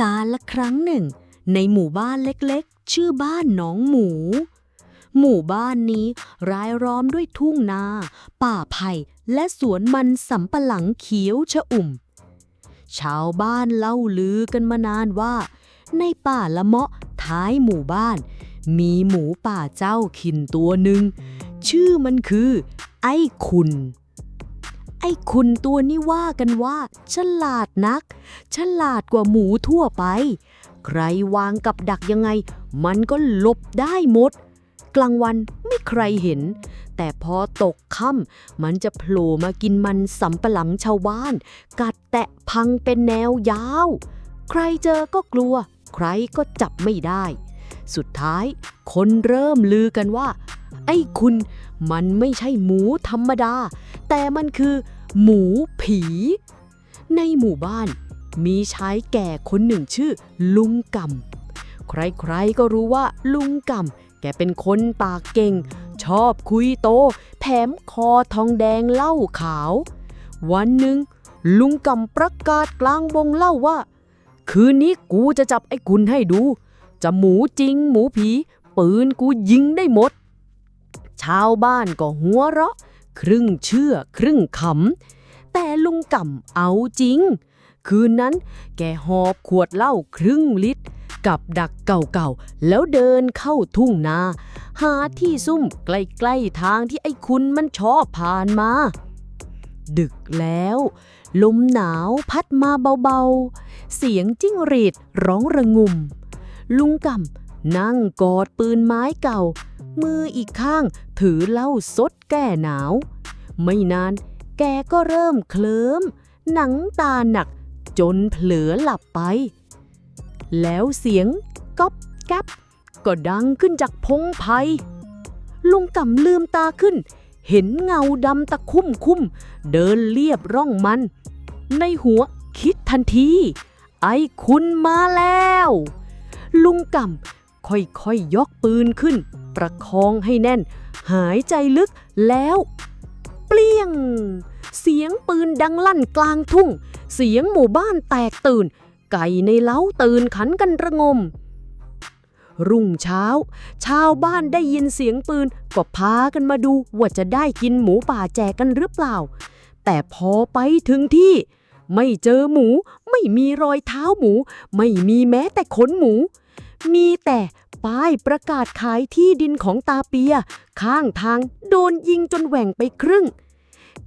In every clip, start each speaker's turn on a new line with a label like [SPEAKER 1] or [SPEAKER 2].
[SPEAKER 1] กาลละครั้งหนึ่ง ในหมู่บ้านเล็กๆ ชื่อบ้านหนองหมู หมู่บ้านนี้รายล้อมด้วยทุ่งนา ป่าไผ่และสวนมันสำปะหลังเขียวชะอุ่ม ชาวบ้านเล่าลือกันมานานว่า ในป่าละเมาะท้ายหมู่บ้าน มีหมูป่าเจ้าขินตัวหนึ่ง ชื่อมันคือ ไอ้คุณ ไอ้คุณตัวนี้ว่ากันว่า ฉลาดนัก ฉลาดกว่าหมูทั่วไป ใครวางกับดักยังไง มันก็หลบได้หมด กลางวันไม่ใครเห็น แต่พอตกค่ำมันจะโผล่มากินมันสำปะหลังชาวบ้าน กัดแตะพังเป็นแนวยาว ใครเจอก็กลัว ใครก็จับไม่ได้ สุดท้ายคนเริ่มลือกันว่า ไอ้คุณมันไม่ใช่หมูธรรมดา แต่มันคือ หมูผี ในหมู่บ้านมีชายแก่คนหนึ่งชื่อ ลุงกำใครๆก็รู้ว่าลุงกำแกเป็นคนปากเก่ง ชอบคุยโต แถมคอทองแดงเหล้าขาว วันหนึ่ง ลุงกำประกาศกลางวงเล่าว่า คืนนี้กูจะจับไอ้คุณให้ดู จะหมูจริงหมูผี ปืนกูยิงได้หมด ชาวบ้านก็หัวเราะ ครึ่งเชื่อครึ่งขำ แต่ลุงกำเอาจริง คืนนั้นแกหอบขวดเหล้าครึ่งลิตร กับดักเก่าๆ แล้วเดินเข้าทุ่งนา หาที่ซุ่มใกล้ๆทางที่ไอ้คุณมันชอบผ่านมา ดึกแล้ว ลมหนาวพัดมาเบาๆ เสียงจิ้งหรีดร้องระงุม ลุงกำนั่งกอดปืนไม้เก่า มืออีกข้างถือเหล้าซดแก้หนาว ไม่นานแกก็เริ่มเคลิ้ม หนังตาหนักจนเผลอหลับไป แล้วเสียงก๊อบแก๊บก็ดังขึ้นจากพงไพลุงกำลืมตาขึ้น เห็นเงาดำตะคุ่มคุ่มเดินเลียบร่องมัน ในหัวคิดทันที ไอ้คุณมาแล้ว ลุงกำค่อยๆยยกปืนขึ้น ประคองให้แน่น หายใจลึกแล้ว เปลี่ยง เสียงปืนดังลั่นกลางทุ่ง เสียงหมู่บ้านแตกตื่น ไก่ในเล้าตื่นขันกันระงม รุ่งเช้า ชาวบ้านได้ยินเสียงปืน ก็พากันมาดูว่าจะได้กินหมูป่าแจกกันหรือเปล่า แต่พอไปถึงที่ ไม่เจอหมู ไม่มีรอยเท้าหมู ไม่มีแม้แต่ขนหมู มีแต่ ป้ายประกาศขายที่ดินของตาเปีย ข้างทางโดนยิงจนแหว่งไปครึ่ง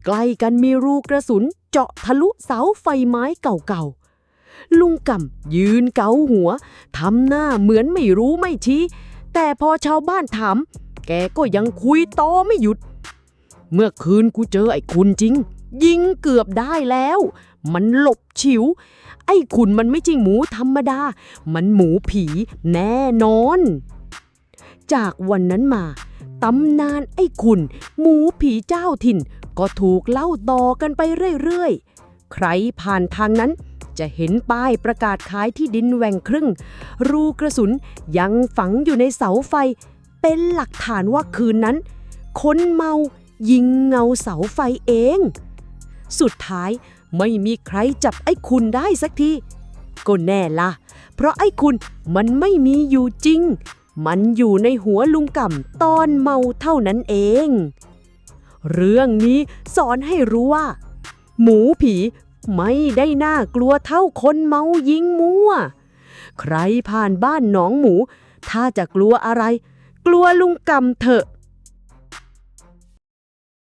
[SPEAKER 1] ใกล้กันมีรูกระสุนเจาะทะลุเสาไฟไม้เก่าๆ ลุงกำยืนเกาหัวทำหน้าเหมือนไม่รู้ไม่ชี้ แต่พอชาวบ้านถาม แกก็ยังคุยต่อไม่หยุด เมื่อคืนกูเจอไอ้คุณจริง ยิงเกือบได้แล้ว มันหลบฉิว ไอ้คุณมันไม่ใช่หมูธรรมดา มันหมูผีแน่นอน จากวันนั้นมาตำนานไอ้คุณหมูผีเจ้าถิ่น ก็ถูกเล่าต่อกันไปเรื่อยๆ ใครผ่านทางนั้นจะเห็นป้ายประกาศขายที่ดินแหว่งครึ่ง รูกระสุนยังฝังอยู่ในเสาไฟ เป็นหลักฐานว่าคืนนั้น คนเมายิงเงาเสาไฟเอง สุดท้ายไม่มีใครจับไอ้คุณได้สักที ก็แน่ละ เพราะไอ้คุณมันไม่มีอยู่จริง มันอยู่ในหัวลุงก่ำตอนเมาเท่านั้นเอง เรื่องนี้สอนให้รู้ว่า หมูผีไม่ได้น่ากลัวเท่าคนเมายิงมั่ว ใครผ่านบ้านหนองหมู ถ้าจะกลัวอะไร กลัวลุงกำเถอะ